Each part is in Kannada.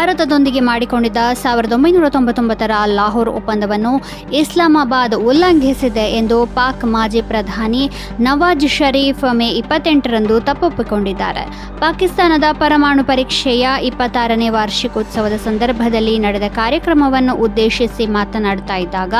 ಭಾರತದೊಂದಿಗೆ ಮಾಡಿಕೊಂಡಿದ್ದ ಸಾವಿರದ ಒಂಬೈನೂರ ತೊಂಬತ್ತೊಂಬತ್ತರ ಲಾಹೋರ್ ಒಪ್ಪಂದವನ್ನು ಇಸ್ಲಾಮಾಬಾದ್ ಉಲ್ಲಂಘಿಸಿದೆ ಎಂದು ಪಾಕ್ ಮಾಜಿ ಪ್ರಧಾನಿ ನವಾಜ್ ಷರೀಫ್ ಮೇ ಇಪ್ಪತ್ತೆಂಟರಂದು ತಪ್ಪೊಪ್ಪಿಕೊಂಡಿದ್ದಾರೆ. ಪಾಕಿಸ್ತಾನದ ಪರಮಾಣು ಪರೀಕ್ಷೆಯ ಇಪ್ಪತ್ತಾರನೇ ವಾರ್ಷಿಕೋತ್ಸವದ ಸಂದರ್ಭದಲ್ಲಿ ನಡೆದ ಕಾರ್ಯಕ್ರಮವನ್ನು ಉದ್ದೇಶಿಸಿ ಮಾತನಾಡ್ತಾ ಇದ್ದಾಗ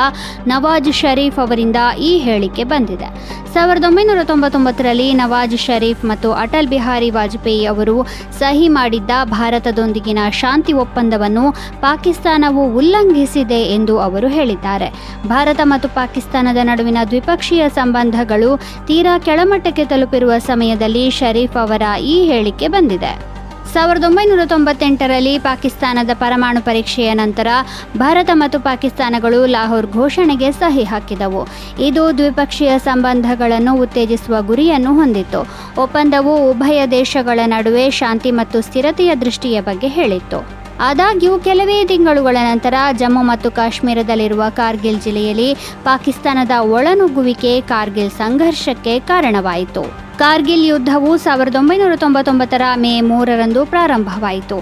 ನವಾಜ್ ಷರೀಫ್ ಅವರಿಂದ ಈ ಹೇಳಿಕೆ ಬಂದಿದೆ. ಸಾವಿರದ ಒಂಬೈನೂರ ತೊಂಬತ್ತೊಂಬತ್ತರಲ್ಲಿ ನವಾಜ್ ಷರೀಫ್ ಮತ್ತು ಅಟಲ್ ಬಿಹಾರಿ ವಾಜಪೇಯಿ ಅವರು ಸಹಿ ಮಾಡಿದ್ದ ಭಾರತದೊಂದಿಗಿನ ಶಾಂತಿ ಒಪ್ಪಂದವನ್ನು ಪಾಕಿಸ್ತಾನವು ಉಲ್ಲಂಘಿಸಿದೆ ಎಂದು ಅವರು ಹೇಳಿದ್ದಾರೆ. ಭಾರತ ಮತ್ತು ಪಾಕಿಸ್ತಾನದ ನಡುವಿನ ದ್ವಿಪಕ್ಷೀಯ ಸಂಬಂಧಗಳು ತೀರಾ ಕೆಳಮಟ್ಟಕ್ಕೆ ತಲುಪಿರುವ ಸಮಯದಲ್ಲಿ ಷರೀಫ್ ಅವರ ಈ ಹೇಳಿಕೆ ಬಂದಿದೆ. ಸಾವಿರದ ಒಂಬೈನೂರ ತೊಂಬತ್ತೆಂಟರಲ್ಲಿ ಪಾಕಿಸ್ತಾನದ ಪರಮಾಣು ಪರೀಕ್ಷೆಯ ನಂತರ ಭಾರತ ಮತ್ತು ಪಾಕಿಸ್ತಾನಗಳು ಲಾಹೋರ್ ಘೋಷಣೆಗೆ ಸಹಿ ಹಾಕಿದವು. ಇದು ದ್ವಿಪಕ್ಷೀಯ ಸಂಬಂಧಗಳನ್ನು ಉತ್ತೇಜಿಸುವ ಗುರಿಯನ್ನು ಹೊಂದಿತ್ತು. ಒಪ್ಪಂದವು ಉಭಯ ದೇಶಗಳ ನಡುವೆ ಶಾಂತಿ ಮತ್ತು ಸ್ಥಿರತೆಯ ದೃಷ್ಟಿಯ ಬಗ್ಗೆ ಹೇಳಿತ್ತು. ಆದಾಗ್ಯೂ, ಕೆಲವೇ ತಿಂಗಳುಗಳ ನಂತರ ಜಮ್ಮು ಮತ್ತು ಕಾಶ್ಮೀರದಲ್ಲಿರುವ ಕಾರ್ಗಿಲ್ ಜಿಲ್ಲೆಯಲ್ಲಿ ಪಾಕಿಸ್ತಾನದ ಒಳನುಗ್ಗುವಿಕೆ ಕಾರ್ಗಿಲ್ ಸಂಘರ್ಷಕ್ಕೆ ಕಾರಣವಾಯಿತು. ಕಾರ್ಗಿಲ್ ಯುದ್ಧವು ಸಾವಿರದ ಒಂಬೈನೂರ ತೊಂಬತ್ತೊಂಬತ್ತರ ಮೇ ಮೂರರಂದು ಪ್ರಾರಂಭವಾಯಿತು.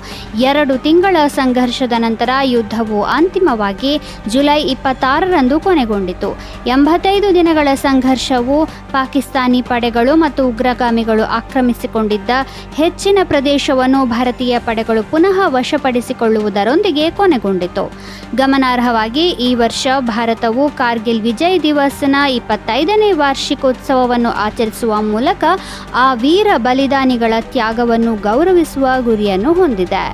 ಎರಡು ತಿಂಗಳ ಸಂಘರ್ಷದ ನಂತರ ಯುದ್ಧವು ಅಂತಿಮವಾಗಿ ಜುಲೈ ಇಪ್ಪತ್ತಾರರಂದು ಕೊನೆಗೊಂಡಿತು. ಎಂಬತ್ತೈದು ದಿನಗಳ ಸಂಘರ್ಷವು ಪಾಕಿಸ್ತಾನಿ ಪಡೆಗಳು ಮತ್ತು ಉಗ್ರಗಾಮಿಗಳು ಆಕ್ರಮಿಸಿಕೊಂಡಿದ್ದ ಹೆಚ್ಚಿನ ಪ್ರದೇಶವನ್ನು ಭಾರತೀಯ ಪಡೆಗಳು ಪುನಃ ವಶಪಡಿಸಿಕೊಳ್ಳುವುದರೊಂದಿಗೆ ಕೊನೆಗೊಂಡಿತು. ಗಮನಾರ್ಹವಾಗಿ ಈ ವರ್ಷ ಭಾರತವು ಕಾರ್ಗಿಲ್ ವಿಜಯ್ ದಿವಸ್ನ ಇಪ್ಪತ್ತೈದನೇ ವಾರ್ಷಿಕೋತ್ಸವವನ್ನು ಆಚರಿಸುವ ಮೂಲಕ ಆ ವೀರ ಬಲಿದಾನಿಗಳ ತ್ಯಾಗವನ್ನು ಗೌರವಿಸುವ ಗುರಿಯನ್ನು ಹೊಂದಿದೆ.